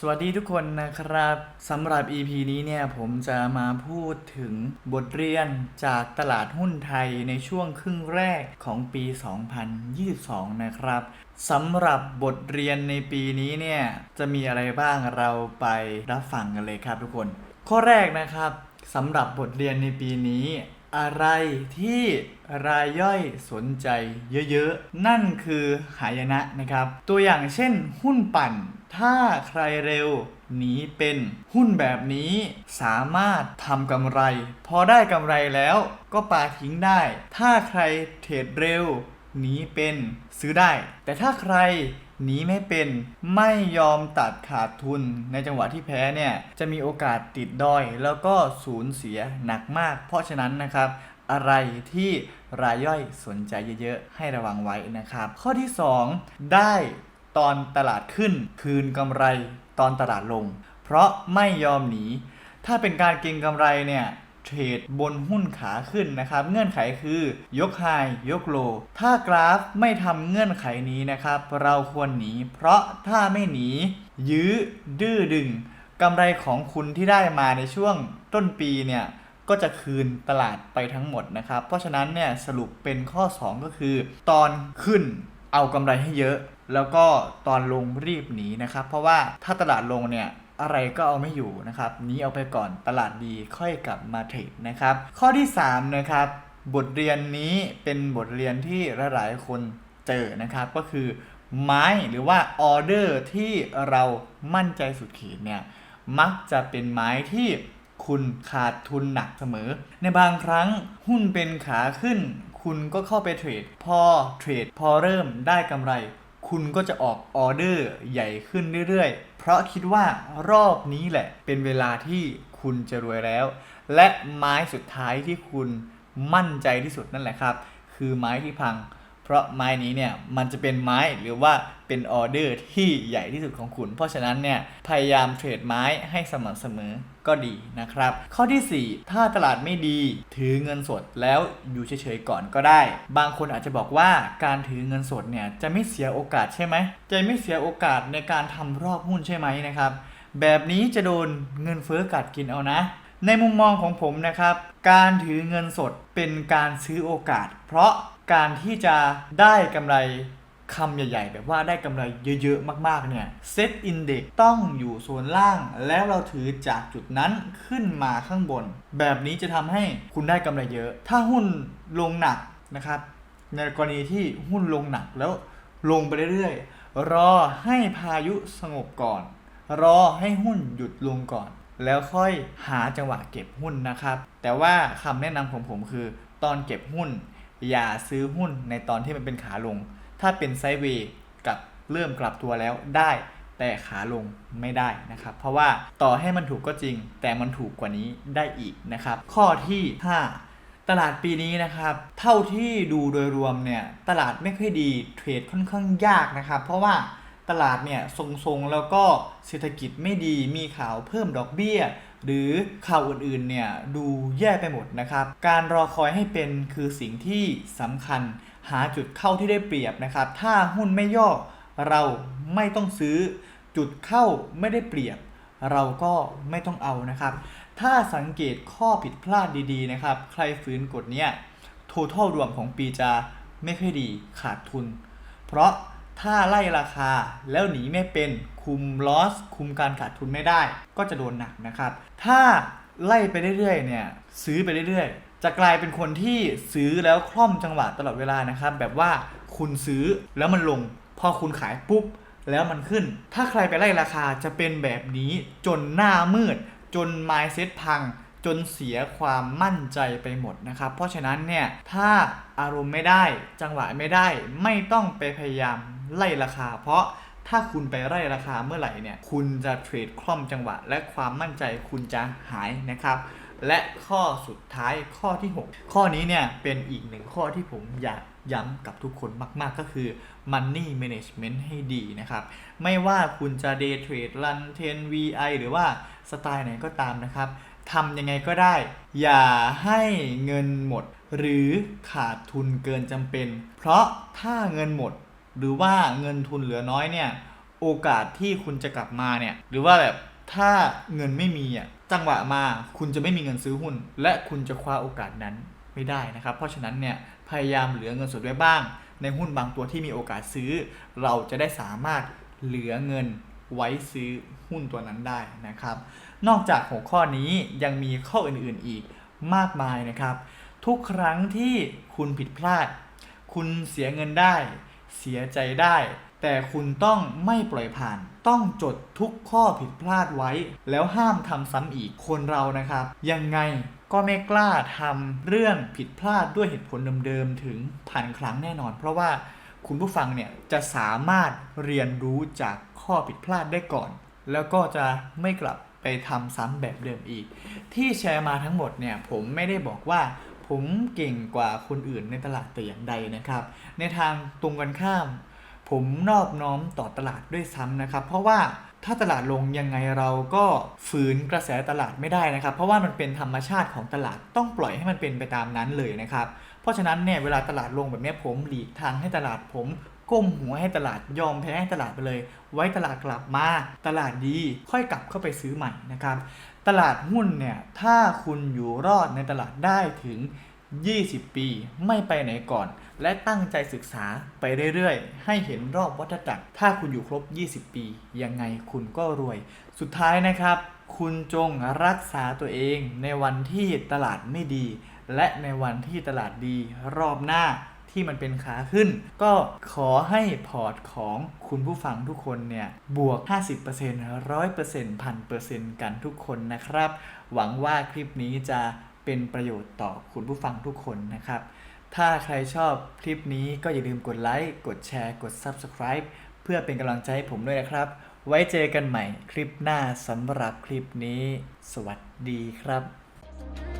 สวัสดีทุกคนนะครับสำหรับ EP นี้เนี่ยผมจะมาพูดถึงบทเรียนจากตลาดหุ้นไทยในช่วงครึ่งแรกของปี 2022 นะครับสำหรับบทเรียนในปีนี้เนี่ยจะมีอะไรบ้างเราไปรับฟังกันเลยครับทุกคน ข้อแรกนะครับสำหรับบทเรียนในปีนี้อะไรที่รายย่อยสนใจเยอะๆ นั่นคือหายนะนะครับ ตัวอย่างเช่นหุ้นปั่น ถ้าใครเร็วหนีเป็นหุ้นแบบนี้สามารถทำกำไร พอได้กำไรแล้วก็ปาทิ้งได้ ถ้าใครเทรดเร็วหนีเป็นซื้อได้ แต่ถ้าใครหนีไม่เป็นไม่ยอมตัดขาดทุนในจังหวะที่แพ้เนี่ย จะมีโอกาสติดดอย แล้วก็สูญเสียหนักมาก เพราะฉะนั้นนะครับ อะไรที่รายย่อยสนใจเยอะๆ ให้ระวังไว้นะครับ ข้อที่ 2 ได้ ตอนตลาดขึ้น คืนกำไรตอนตลาดลง เพราะไม่ยอมหนี ถ้าเป็นการเก็งกำไรเนี่ยเทรดบนหุ้นขาขึ้นนะครับ เงื่อนไขคือยกไฮยกโล ถ้ากราฟไม่ทำเงื่อนไขนี้นะครับ เราควรหนี เพราะถ้าไม่หนี ยื้อดื้อดึงกำไรของคุณที่ได้มาในช่วงต้นปีเนี่ยก็จะคืนตลาดไปทั้งหมดนะครับ เพราะฉะนั้นเนี่ยสรุปเป็นข้อ 2 ก็คือ ตอนขึ้น เอากำไรให้เยอะ แล้วก็ตอนลงรีบหนีนะครับ เพราะว่าถ้าตลาดลงเนี่ยอะไรก็เอาไม่อยู่นะครับนี้เอาไปก่อนตลาดดีค่อยกลับมาเทรดนะครับ ข้อที่ 3 นะครับ บทเรียนนี้เป็นบทเรียนที่หลายๆคนเจอนะครับก็คือไม้หรือว่าออเดอร์ที่เรามั่นใจสุดขีดเนี่ยมักจะเป็นไม้ที่ คุณขาดทุนหนักเสมอ ในบางครั้งหุ้นเป็นขาขึ้น คุณก็เข้าไปเทรด พอเทรดพอเริ่มได้กำไร คุณก็จะออกออเดอร์ใหญ่ขึ้นเรื่อยๆ เพราะคิดว่ารอบนี้แหละ เป็นเวลาที่คุณจะรวยแล้ว และไม้สุดท้ายที่คุณมั่นใจที่สุดนั่นแหละครับ คือไม้ที่พัง เพราะไม้นี้เนี่ยมันจะเป็นไม้หรือว่าเป็นออเดอร์ที่ใหญ่ที่สุดของคุณ เพราะฉะนั้นเนี่ยพยายามเทรดไม้ให้สม่ำเสมอก็ดีนะครับ ข้อทีสี่4 ถ้าตลาดไม่ดีถือเงินสดแล้วอยู่เฉยๆก่อนก็ได้ บางคนอาจจะบอกว่าการถือเงินสดเนี่ยจะไม่เสียโอกาสใช่ไหมจะไม่เสียโอกาสในการทำรอบหุ้นใช่ไหมนะครับ แบบนี้จะโดนเงินเฟ้อกัดกินเอานะ ในมุมมองของผมนะครับ การถือเงินสดเป็นการซื้อโอกาส เพราะ การที่จะได้กำไรคำใหญ่ ๆ แบบว่าได้กำไรเยอะ ๆ มาก ๆ เนี่ยเซตอินเด็กต้องอยู่โซนล่าง แล้วเราถือจากจุดนั้นขึ้นมาข้างบน แบบนี้จะทำให้คุณได้กำไรเยอะ ถ้าหุ้นลงหนักนะครับ ในกรณีที่หุ้นลงหนักแล้วลงไปเรื่อยๆ รอให้พายุสงบก่อน รอให้หุ้นหยุดลงก่อน แล้วค่อยหาจังหวะเก็บหุ้นนะครับ แต่ว่าคำแนะนำของผมคือ ตอนเก็บหุ้น อย่าซื้อหุ้นในตอนที่มันเป็นขาลง ถ้าเป็นไซด์เวย์กับเริ่มกลับตัวแล้วได้ แต่ขาลงไม่ได้นะครับ เพราะว่าต่อให้มันถูกก็จริง แต่มันถูกกว่านี้ได้อีกนะครับ ข้อที่ 5 ตลาดปีนี้นะครับ เท่าที่ดูโดยรวมเนี่ยตลาดไม่ค่อยดีเทรดค่อนข้างยากนะครับ เพราะว่าตลาดเนี่ยทรงๆแล้วก็เศรษฐกิจไม่ดีมีข่าวเพิ่มดอกเบี้ย หรือข่าวอื่นๆเนี่ยดูแย่ไปหมดนะครับ การรอคอยให้เป็นคือสิ่งที่สำคัญ หาจุดเข้าที่ได้เปรียบนะครับ ถ้าหุ้นไม่ย่อเราไม่ต้องซื้อ จุดเข้าไม่ได้เปรียบ เราก็ไม่ต้องเอานะครับ ถ้าสังเกตข้อผิดพลาดดีๆนะครับ ใครฝืนกฎเนี้ย total รวมของปีจะไม่ค่อยดีขาดทุน เพราะ ถ้าไล่ราคาแล้วหนีไม่เป็นคุม loss คุมการขาดทุนไม่ได้ ก็จะโดนหนักนะครับ ถ้าไล่ไปเรื่อยๆเนี่ยซื้อไปเรื่อยๆ จะกลายเป็นคนที่ซื้อแล้วคล่อมจังหวะตลอดเวลานะครับ แบบว่าคุณซื้อแล้วมันลง พอคุณขายปุ๊บแล้วมันขึ้น ถ้าใครไปไล่ราคาจะเป็นแบบนี้จนหน้ามืด จน mindset พัง จนเสียความมั่นใจไปหมดนะครับ เพราะฉะนั้นเนี่ยถ้าอารมณ์ไม่ได้จังหวะไม่ได้ไม่ต้องไปพยายาม ไล่ราคา เพราะถ้าคุณไปไล่ราคาเมื่อไหร่เนี่ยคุณจะเทรดคล่อมจังหวะ และความมั่นใจคุณจะหายนะครับ และข้อสุดท้ายข้อที่ 6 ข้อนี้เนี่ยเป็นอีกหนึ่งข้อที่ผมอยากย้ำกับทุกคนมาก ๆ ก็คือ Money Management ให้ดีนะครับ ไม่ว่าคุณจะ Day Trade Run 10 VI หรือว่าสไตล์ไหนก็ตามนะครับทำยังไงก็ได้ อย่าให้เงินหมด หรือขาดทุนเกินจำเป็น เพราะถ้าเงินหมด หรือว่าเงินทุนเหลือน้อยเนี่ยโอกาสที่คุณจะกลับมาเนี่ยหรือว่าแบบถ้าเงินไม่มีอะจังหวะมาคุณจะไม่มีเงินซื้อหุ้น และคุณจะคว้าโอกาสนั้นไม่ได้นะครับ เพราะฉะนั้นเนี่ยพยายามเหลือเงินสดไว้บ้าง ในหุ้นบางตัวที่มีโอกาสซื้อ เราจะได้สามารถเหลือเงินไว้ซื้อหุ้นตัวนั้นได้นะครับ นอกจากหัวข้อนี้ยังมีข้ออื่นๆอีกมากมายนะครับ ทุกครั้งที่คุณผิดพลาด คุณเสียเงินได้ เสียใจได้ แต่คุณต้องไม่ปล่อยผ่าน ต้องจดทุกข้อผิดพลาดไว้ แล้วห้ามทำซ้ำอีกคนเรานะครับ ยังไงก็ไม่กล้าทำเรื่องผิดพลาดด้วยเหตุผลเดิมๆถึงพันครั้งแน่นอน เพราะว่าคุณผู้ฟังเนี่ยจะสามารถเรียนรู้จากข้อผิดพลาดได้ก่อน แล้วก็จะไม่กลับไปทำซ้ำแบบเดิมอีก ที่แชร์มาทั้งหมดเนี่ยผมไม่ได้บอกว่า ผมเก่งกว่าคนอื่นในตลาดแต่อย่างใดนะครับ ในทางตรงกันข้าม ผมนอบน้อมต่อตลาดด้วยซ้ำนะครับ เพราะว่าถ้าตลาดลงยังไงเราก็ฝืนกระแสตลาดไม่ได้นะครับ เพราะว่ามันเป็นธรรมชาติของตลาดต้องปล่อยให้มันเป็นไปตามนั้นเลยนะครับ เพราะฉะนั้นเนี่ยเวลาตลาดลงแบบนี้ผมหลีกทางให้ตลาดผม ก้มหัวให้ตลาดยอมแพ้ให้ตลาดไปเลย ไว้ตลาดกลับมาตลาดดีค่อยกลับเข้าไปซื้อใหม่นะครับตลาดหุ้นเนี่ยถ้าคุณอยู่รอดในตลาดได้ถึง 20 ปีไม่ไปไหนก่อน และตั้งใจศึกษาไปเรื่อยๆ ให้เห็นรอบวัฏจักร ถ้าคุณอยู่ครบ 20 ปี ยังไงคุณก็รวย สุดท้ายนะครับ คุณจงรักษาตัวเองในวันที่ตลาดไม่ดี และในวันที่ตลาดดีรอบหน้า ที่มันเป็นขาขึ้น ก็ขอให้พอร์ตของคุณผู้ฟังทุกคนเนี่ย บวก 50% 100% 1000%กันทุกคนนะครับ หวังว่าคลิปนี้จะเป็นประโยชน์ต่อคุณผู้ฟังทุกคนนะครับ ถ้าใครชอบคลิปนี้ก็อย่าลืมกดไลค์ กดแชร์ กด Subscribe เพื่อเป็นกำลังใจให้ผมด้วยนะครับ ไว้เจอกันใหม่คลิปหน้าสำหรับคลิปนี้ สวัสดีครับ